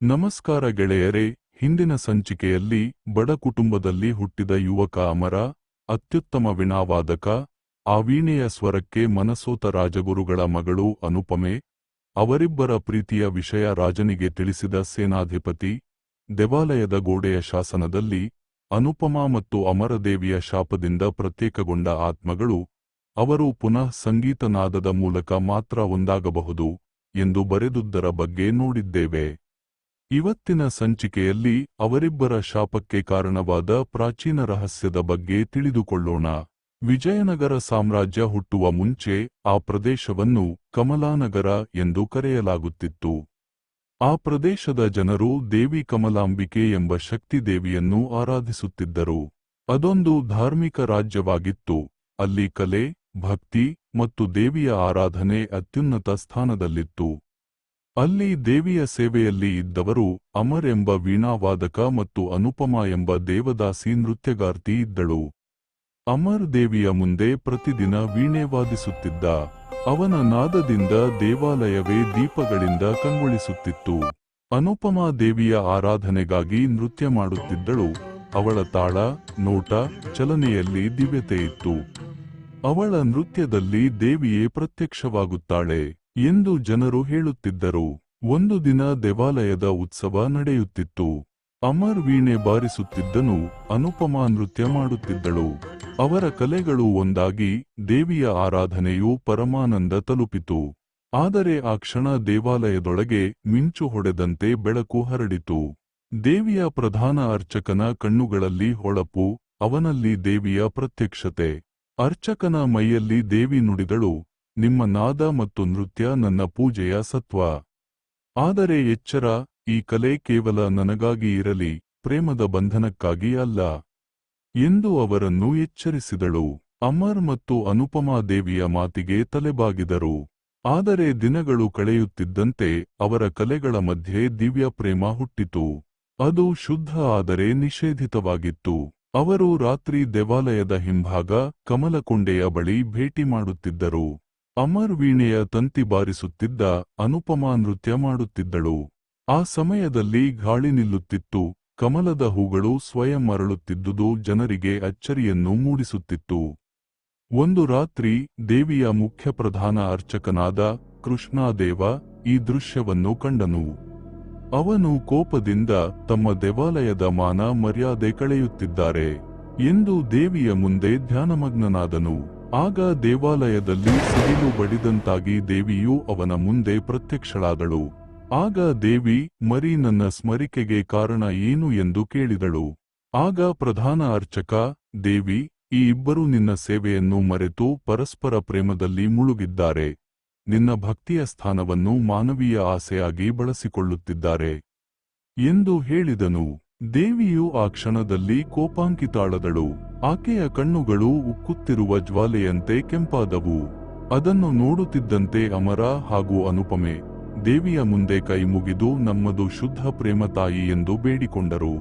ನಮಸ್ಕಾರ ಗೆಳೆಯರೇ, ಹಿಂದಿನ ಸಂಚಿಕೆಯಲ್ಲಿ ಬಡ ಕುಟುಂಬದಲ್ಲಿ ಹುಟ್ಟಿದ ಯುವಕ ಅಮರ, ಅತ್ಯುತ್ತಮ ವೀಣಾವಾದಕ ಆ ವೀಣೆಯ ಸ್ವರಕ್ಕೆ ಮನಸೋತ ರಾಜಗುರುಗಳ ಮಗಳು ಅನುಪಮೆ, ಅವರಿಬ್ಬರ ಪ್ರೀತಿಯ ವಿಷಯ ರಾಜನಿಗೆ ತಿಳಿಸಿದ ಸೇನಾಧಿಪತಿ, ದೇವಾಲಯದ ಗೋಡೆಯ ಶಾಸನದಲ್ಲಿ ಅನುಪಮಾ ಮತ್ತು ಅಮರದೇವಿಯ ಶಾಪದಿಂದ ಪ್ರತ್ಯೇಕಗೊಂಡ ಆತ್ಮಗಳು, ಅವರು ಪುನಃ ಸಂಗೀತನಾದದ ಮೂಲಕ ಮಾತ್ರ ಒಂದಾಗಬಹುದು ಎಂದು ಬರೆದುದ್ದರ ಬಗ್ಗೆ ನೋಡಿದ್ದೇವೆ. ಇವತ್ತಿನ ಸಂಚಿಕೆಯಲ್ಲಿ ಅವರಿಬ್ಬರ ಶಾಪಕ್ಕೆ ಕಾರಣವಾದ ಪ್ರಾಚೀನ ರಹಸ್ಯದ ಬಗ್ಗೆ ತಿಳಿದುಕೊಳ್ಳೋಣ. ವಿಜಯನಗರ ಸಾಮ್ರಾಜ್ಯ ಹುಟ್ಟುವ ಮುಂಚೆ ಆ ಪ್ರದೇಶವನ್ನು ಕಮಲಾನಗರ ಎಂದು ಕರೆಯಲಾಗುತ್ತಿತ್ತು. ಆ ಪ್ರದೇಶದ ಜನರು ದೇವಿ ಕಮಲಾಂಬಿಕೆ ಎಂಬ ಶಕ್ತಿ ದೇವಿಯನ್ನು ಆರಾಧಿಸುತ್ತಿದ್ದರು. ಅದೊಂದು ಧಾರ್ಮಿಕ ರಾಜ್ಯವಾಗಿತ್ತು. ಅಲ್ಲಿ ಕಲೆ, ಭಕ್ತಿ ಮತ್ತು ದೇವಿಯ ಆರಾಧನೆ ಅತ್ಯುನ್ನತ ಸ್ಥಾನದಲ್ಲಿತ್ತು. ಅಲ್ಲಿ ದೇವಿಯ ಸೇವೆಯಲ್ಲಿ ಇದ್ದವರು ಅಮರ್ ಎಂಬ ವೀಣಾವಾದಕ ಮತ್ತು ಅನುಪಮ ಎಂಬ ದೇವದಾಸಿ ನೃತ್ಯಗಾರ್ತಿ ಇದ್ದಳು. ಅಮರ್ ದೇವಿಯ ಮುಂದೆ ಪ್ರತಿದಿನ ವೀಣೆ ವಾದಿಸುತ್ತಿದ್ದ. ಅವನ ನಾದದಿಂದ ದೇವಾಲಯವೇ ದೀಪಗಳಿಂದ ಕಂಗೊಳಿಸುತ್ತಿತ್ತು. ಅನುಪಮಾ ದೇವಿಯ ಆರಾಧನೆಗಾಗಿ ನೃತ್ಯ ಮಾಡುತ್ತಿದ್ದಳು. ಅವಳ ತಾಳ, ನೋಟ, ಚಲನೆಯಲ್ಲಿ ದಿವ್ಯತೆ ಇತ್ತು. ಅವಳ ನೃತ್ಯದಲ್ಲಿ ದೇವಿಯೇ ಪ್ರತ್ಯಕ್ಷವಾಗುತ್ತಾಳೆ. ಎಂದು ಜನರು ಹೇಳುತ್ತಿದ್ದರು. ಒಂದು ದಿನ ದೇವಾಲಯದ ಉತ್ಸವ ನಡೆಯುತ್ತಿತ್ತು. ಅಮರ್ ವೀಣೆ ಬಾರಿಸುತ್ತಿದ್ದನು, ಅನುಪಮಾ ನೃತ್ಯ ಮಾಡುತ್ತಿದ್ದಳು. ಅವರ ಕಲೆಗಳು ಒಂದಾಗಿ, ದೇವಿಯ ಆರಾಧನೆಯು ಪರಮಾನಂದ ತಲುಪಿತು. ಆದರೆ ಆ ಕ್ಷಣ ದೇವಾಲಯದೊಳಗೆ ಮಿಂಚು ಹೊಡೆದಂತೆ ಬೆಳಕು ಹರಡಿತು. ದೇವಿಯ ಪ್ರಧಾನ ಅರ್ಚಕನ ಕಣ್ಣುಗಳಲ್ಲಿ ಹೊಳಪು, ಅವನಲ್ಲಿ ದೇವಿಯ ಪ್ರತ್ಯಕ್ಷತೆ. ಅರ್ಚಕನ ಮೈಯಲ್ಲಿ ದೇವಿ ನುಡಿದಳು ನಿಮ್ಮ ನಾದ ಮತ್ತು ನೃತ್ಯ ನನ್ನ ಪೂಜೆಯ ಸತ್ವ. ಆದರೆ ಎಚ್ಚರ, ಈ ಕಲೆ ಕೇವಲ ನನಗಾಗಿ ಇರಲಿ, ಪ್ರೇಮದ ಬಂಧನಕ್ಕಾಗಿ ಅಲ್ಲ. ಎಂದು ಅವರನ್ನು ಎಚ್ಚರಿಸಿದಳು. ಅಮರ್ ಮತ್ತು ಅನುಪಮಾ ದೇವಿಯ ಮಾತಿಗೆ ತಲೆಬಾಗಿದರು. ಆದರೆ ದಿನಗಳು ಕಳೆಯುತ್ತಿದ್ದಂತೆ ಅವರ ಕಲೆಗಳ ಮಧ್ಯೆ ದಿವ್ಯ ಪ್ರೇಮ ಹುಟ್ಟಿತು. ಅದು ಶುದ್ಧ ಆದರೆ ನಿಷೇಧಿತವಾಗಿತ್ತು. ಅವರು ರಾತ್ರಿ ದೇವಾಲಯದ ಹಿಂಭಾಗ ಕಮಲಕೊಂಡೆಯ ಬಳಿ ಭೇಟಿ ಮಾಡುತ್ತಿದ್ದರು. ಅಮರ್ ವೀಣೆಯ ತಂತಿ ಬಾರಿಸುತ್ತಿದ್ದ ಅನುಪಮಾ ನೃತ್ಯ ಮಾಡುತ್ತಿದ್ದಳು. ಆ ಸಮಯದಲ್ಲಿ ಗಾಳಿ ನಿಲ್ಲುತ್ತಿತ್ತು, ಕಮಲದ ಹೂಗಳು ಸ್ವಯಂ ಮರಳುತ್ತಿದ್ದುದು ಜನರಿಗೆ ಅಚ್ಚರಿಯನ್ನು ಮೂಡಿಸುತ್ತಿತ್ತು. ಒಂದು ರಾತ್ರಿ ದೇವಿಯ ಮುಖ್ಯ ಪ್ರಧಾನ ಅರ್ಚಕನಾದ ಕೃಷ್ಣಾದೇವ ಈ ದೃಶ್ಯವನ್ನು ಕಂಡನು. ಅವನು ಕೋಪದಿಂದ ತಮ್ಮ ದೇವಾಲಯದ ಮಾನ ಮರ್ಯಾದೆ ಕಳೆಯುತ್ತಿದ್ದಾರೆ ಎಂದು ದೇವಿಯ ಮುಂದೆ ಧ್ಯಾನಮಗ್ನನಾದನು. ಆಗ ದೇವಾಲಯದಲ್ಲಿ ಸಿಡಿಲು ಬಡಿದಂತಾಗಿ ದೇವಿಯು ಅವನ ಮುಂದೆ ಪ್ರತ್ಯಕ್ಷಳಾದಳು. ಆಗ ದೇವಿ, ಮರಿ ನನ್ನ ಸ್ಮರಿಕೆಗೆ ಕಾರಣ ಏನು ಎಂದು ಕೇಳಿದಳು. ಆಗ ಪ್ರಧಾನ ಅರ್ಚಕ, ದೇವಿ, ಈ ಇಬ್ಬರು ನಿನ್ನ ಸೇವೆಯನ್ನು ಮರೆತು ಪರಸ್ಪರ ಪ್ರೇಮದಲ್ಲಿ ಮುಳುಗಿದ್ದಾರೆ. ನಿನ್ನ ಭಕ್ತಿಯ ಸ್ಥಾನವನ್ನು ಮಾನವೀಯ ಆಸೆಯಾಗಿ ಬಳಸಿಕೊಳ್ಳುತ್ತಿದ್ದಾರೆ. ಎಂದು ಹೇಳಿದನು. ದೇವಿಯು ಆ ಕ್ಷಣದಲ್ಲಿ ಕೋಪಾಂಕಿತಾಳದಳು. ಆಕೆಯ ಕಣ್ಣುಗಳು ಉಕ್ಕುತ್ತಿರುವ ಜ್ವಾಲೆಯಂತೆ ಕೆಂಪಾದವು. ಅದನ್ನು ನೋಡುತ್ತಿದ್ದಂತೆ ಅಮರ ಹಾಗೂ ಅನುಪಮೆ ದೇವಿಯ ಮುಂದೆ ಕೈ ಮುಗಿದು ನಮ್ಮದು ಶುದ್ಧ ಪ್ರೇಮ ತಾಯಿ ಎಂದು ಬೇಡಿಕೊಂಡರು.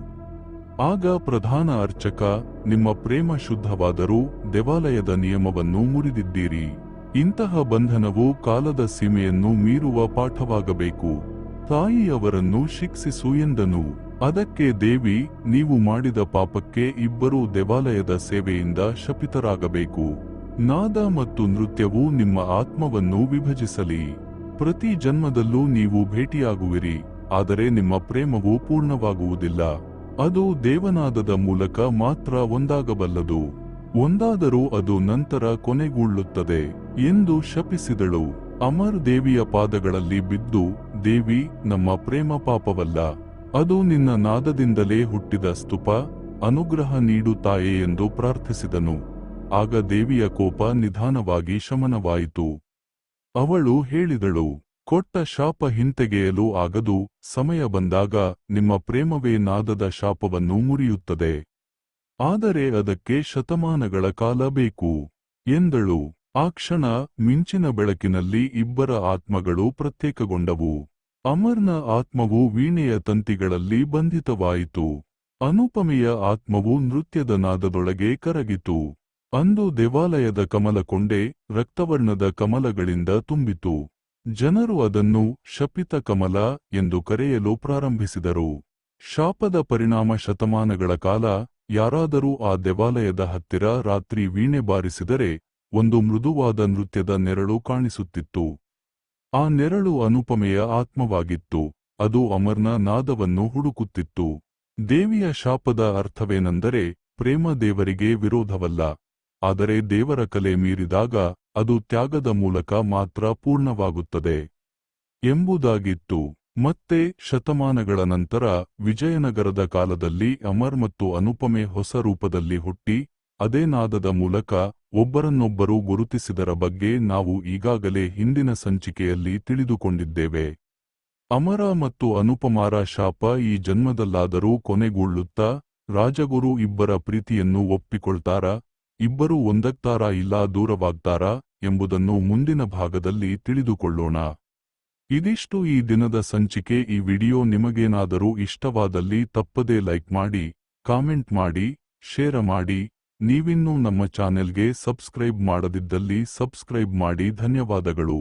ಆಗ ಪ್ರಧಾನ ಅರ್ಚಕ, ನಿಮ್ಮ ಪ್ರೇಮ ಶುದ್ಧವಾದರೂ ದೇವಾಲಯದ ನಿಯಮವನ್ನು ಮುರಿದಿದ್ದೀರಿ. ಇಂತಹ ಬಂಧನವು ಕಾಲದ ಸೀಮೆಯನ್ನು ಮೀರುವ ಪಾಠವಾಗಬೇಕು. ತಾಯಿಯವರನ್ನು ಶಿಕ್ಷಿಸು ಎಂದನು. ಅದಕ್ಕೆ ದೇವಿ, ನೀವು ಮಾಡಿದ ಪಾಪಕ್ಕೆ ಇಬ್ಬರೂ ದೇವಾಲಯದ ಸೇವೆಯಿಂದ ಶಪಿತರಾಗಬೇಕು. ನಾದ ಮತ್ತು ನೃತ್ಯವು ನಿಮ್ಮ ಆತ್ಮವನ್ನು ವಿಭಜಿಸಲಿ. ಪ್ರತಿ ಜನ್ಮದಲ್ಲೂ ನೀವು ಭೇಟಿಯಾಗುವಿರಿ, ಆದರೆ ನಿಮ್ಮ ಪ್ರೇಮವು ಪೂರ್ಣವಾಗುವುದಿಲ್ಲ. ಅದು ದೇವನಾದದ ಮೂಲಕ ಮಾತ್ರ ಒಂದಾಗಬಲ್ಲದು. ಒಂದಾದರೂ ಅದು ನಂತರ ಕೊನೆಗೂಳ್ಳುತ್ತದೆ ಎಂದು ಶಪಿಸಿದಳು. ಅಮರ್ ದೇವಿಯ ಪಾದಗಳಲ್ಲಿ ಬಿದ್ದು, ದೇವಿ, ನಮ್ಮ ಪ್ರೇಮ ಪಾಪವಲ್ಲ. ಅದು ನಿನ್ನ ನಾದದಿಂದಲೇ ಹುಟ್ಟಿದ ಸ್ತುಪ, ಅನುಗ್ರಹ ನೀಡುತ್ತಾಯೆ ತಾಯೆ ಎಂದು ಪ್ರಾರ್ಥಿಸಿದನು. ಆಗ ದೇವಿಯ ಕೋಪ ನಿಧಾನವಾಗಿ ಶಮನವಾಯಿತು. ಅವಳು ಹೇಳಿದಳು, ಕೊಟ್ಟ ಶಾಪ ಹಿಂತೆಗೆಯಲು ಆಗದು, ಸಮಯ ಬಂದಾಗ ನಿಮ್ಮ ಪ್ರೇಮವೇ ನಾದದ ಶಾಪವನ್ನು ಮುರಿಯುತ್ತದೆ. ಆದರೆ ಅದಕ್ಕೆ ಶತಮಾನಗಳ ಕಾಲ ಬೇಕು, ಎಂದಳು. ಆ ಕ್ಷಣ ಮಿಂಚಿನ ಬೆಳಕಿನಲ್ಲಿ ಇಬ್ಬರ ಆತ್ಮಗಳು ಪ್ರತ್ಯೇಕಗೊಂಡವು. ಅಮರ್ನ ಆತ್ಮವು ವೀಣೆಯ ತಂತಿಗಳಲ್ಲಿ ಬಂಧಿತವಾಯಿತು. ಅನುಪಮೆಯ ಆತ್ಮವು ನೃತ್ಯದ ನಾದದೊಳಗೆ ಕರಗಿತು. ಅಂದು ದೇವಾಲಯದ ಕಮಲಕೊಂಡೆ ರಕ್ತವರ್ಣದ ಕಮಲಗಳಿಂದ ತುಂಬಿತು. ಜನರು ಅದನ್ನು ಶಪಿತ ಕಮಲ ಎಂದು ಕರೆಯಲು ಪ್ರಾರಂಭಿಸಿದರು. ಶಾಪದ ಪರಿಣಾಮ ಶತಮಾನಗಳ ಕಾಲ ಯಾರಾದರೂ ಆ ದೇವಾಲಯದ ಹತ್ತಿರ ರಾತ್ರಿ ವೀಣೆ ಬಾರಿಸಿದರೆ ಒಂದು ಮೃದುವಾದ ನೃತ್ಯದ ನೆರಳು ಕಾಣಿಸುತ್ತಿತ್ತು. ಆ ನೆರಳು ಅನುಪಮೆಯ ಆತ್ಮವಾಗಿತ್ತು. ಅದು ಅಮರ್ನ ನಾದವನ್ನು ಹುಡುಕುತ್ತಿತ್ತು. ದೇವಿಯ ಶಾಪದ ಅರ್ಥವೇನೆಂದರೆ ಪ್ರೇಮ ದೇವರಿಗೆ ವಿರೋಧವಲ್ಲ. ಆದರೆ ದೇವರ ಕಲೆ ಮೀರಿದಾಗ ಅದು ತ್ಯಾಗದ ಮೂಲಕ ಮಾತ್ರ ಪೂರ್ಣವಾಗುತ್ತದೆ. ಎಂಬುದಾಗಿತ್ತು. ಮತ್ತೆ ಶತಮಾನಗಳ ನಂತರ ವಿಜಯನಗರದ ಕಾಲದಲ್ಲಿ ಅಮರ್ ಮತ್ತು ಅನುಪಮೆ ಹೊಸ ರೂಪದಲ್ಲಿ ಹುಟ್ಟಿ, ಅದೇ ನಾದದ ಮೂಲಕ ಒಬ್ಬರನ್ನೊಬ್ಬರು ಗುರುತಿಸಿದರ ಬಗ್ಗೆ ನಾವು ಈಗಾಗಲೇ ಹಿಂದಿನ ಸಂಚಿಕೆಯಲ್ಲಿ ತಿಳಿದುಕೊಂಡಿದ್ದೇವೆ. ಅಮರ ಮತ್ತು ಅನುಪಮಾರ ಶಾಪ ಈ ಜನ್ಮದಲ್ಲಾದರೂ ಕೊನೆಗೊಳ್ಳುತ್ತಾ, ರಾಜಗುರು ಇಬ್ಬರ ಪ್ರೀತಿಯನ್ನು ಒಪ್ಪಿಕೊಳ್ತಾರ, ಇಬ್ಬರೂ ಒಂದಕ್ತಾರಾ ಇಲ್ಲ ದೂರವಾಗ್ತಾರಾ ಎಂಬುದನ್ನು ಮುಂದಿನ ಭಾಗದಲ್ಲಿ ತಿಳಿದುಕೊಳ್ಳೋಣ. ಇದಿಷ್ಟು ಈ ದಿನದ ಸಂಚಿಕೆ. ಈ ವಿಡಿಯೋ ನಿಮಗೇನಾದರೂ ಇಷ್ಟವಾದಲ್ಲಿ ತಪ್ಪದೇ ಲೈಕ್ ಮಾಡಿ, ಕಾಮೆಂಟ್ ಮಾಡಿ, ಶೇರ್ ಮಾಡಿ. ನೀವಿನ್ನೂ ನಮ್ಮ ಚಾನೆಲ್ಗೆ ಸಬ್ಸ್ಕ್ರೈಬ್ ಮಾಡದಿದ್ದಲ್ಲಿ ಸಬ್ಸ್ಕ್ರೈಬ್ ಮಾಡಿ ಧನ್ಯವಾದಗಳು.